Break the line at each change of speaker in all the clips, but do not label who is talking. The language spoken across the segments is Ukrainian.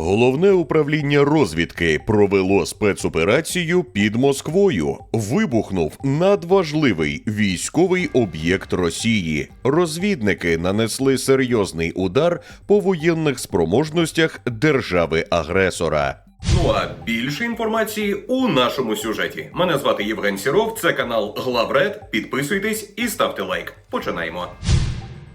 Головне управління розвідки провело спецоперацію під Москвою. Вибухнув надважливий військовий об'єкт Росії. Розвідники нанесли серйозний удар по воєнних спроможностях держави-агресора.
Ну а більше інформації у нашому сюжеті. Мене звати Євген Сіров, це канал Главред. Підписуйтесь і ставте лайк. Починаємо.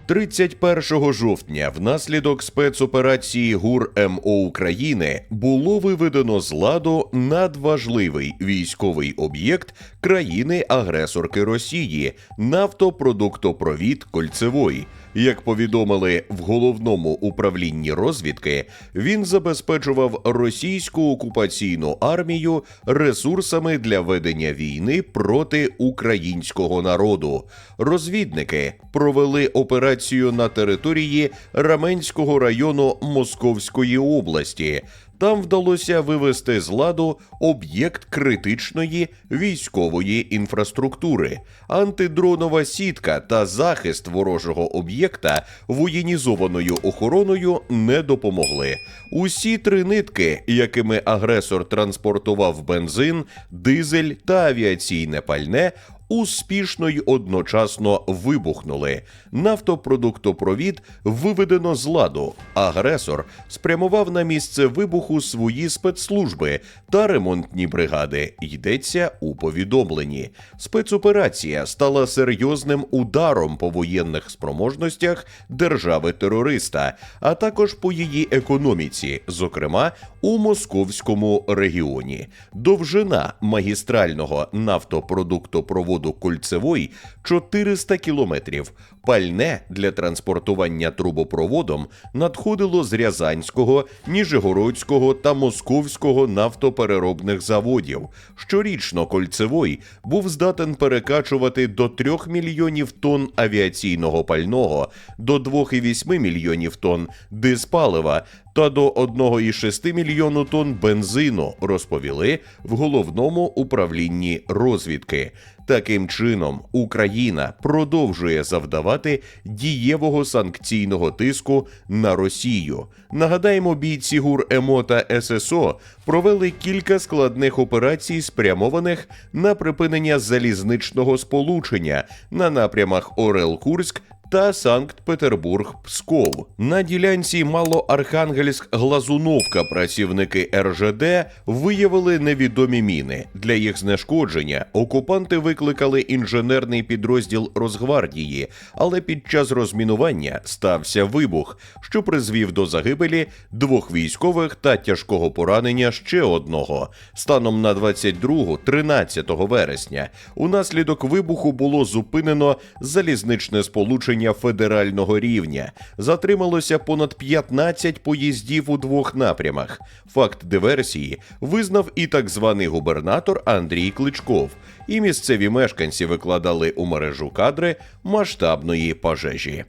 31 жовтня внаслідок спецоперації ГУР МО України було виведено з ладу надважливий військовий об'єкт країни-агресорки Росії нафтопродуктопровід Кольцевой. Як повідомили в головному управлінні розвідки, він забезпечував російську окупаційну армію ресурсами для ведення війни проти українського народу. Розвідники провели операцію на території Раменського району Московської області. Там вдалося вивести з ладу об'єкт критичної військової інфраструктури, антидронова сітка та захист ворожого об'єкта воєнізованою охороною не допомогли. Усі три нитки, якими агресор транспортував бензин, дизель та авіаційне пальне, успішно й одночасно вибухнули. Нафтопродуктопровід виведено з ладу. Агресор спрямував на місце вибуху свої спецслужби та ремонтні бригади. Йдеться у повідомленні. Спецоперація стала серйозним ударом по воєнних спроможностях держави-терориста, а також по її економіці, зокрема у московському регіоні. Довжина магістрального нафтопродуктопроводу Кольцевой 400 кілометрів. Пальне для транспортування трубопроводом надходило з Рязанського, Ніжегородського та Московського нафтопереробних заводів. Щорічно Кольцевой був здатен перекачувати до 3 мільйонів тонн авіаційного пального, до 2,8 мільйонів тонн диспалива та до 1,6 мільйону тонн бензину, розповіли в головному управлінні розвідки. Таким чином, Україна продовжує завдавати дієвого санкційного тиску на Росію. Нагадаємо, бійці ГУР ЕМО та ССО провели кілька складних операцій, спрямованих на припинення залізничного сполучення на напрямах Орел-Курськ та Санкт-Петербург-Псков. На ділянці Малоархангельськ-Глазуновка працівники РЖД виявили невідомі міни. Для їх знешкодження окупанти викликали інженерний підрозділ Росгвардії, але під час розмінування стався вибух, що призвів до загибелі двох військових та тяжкого поранення ще одного. Станом на 22-13 вересня унаслідок вибуху було зупинено залізничне сполучення федерального рівня. Затрималося понад 15 поїздів у двох напрямах. Факт диверсії визнав і так званий губернатор Андрій Кличков. І місцеві мешканці викладали у мережу кадри масштабної пожежі.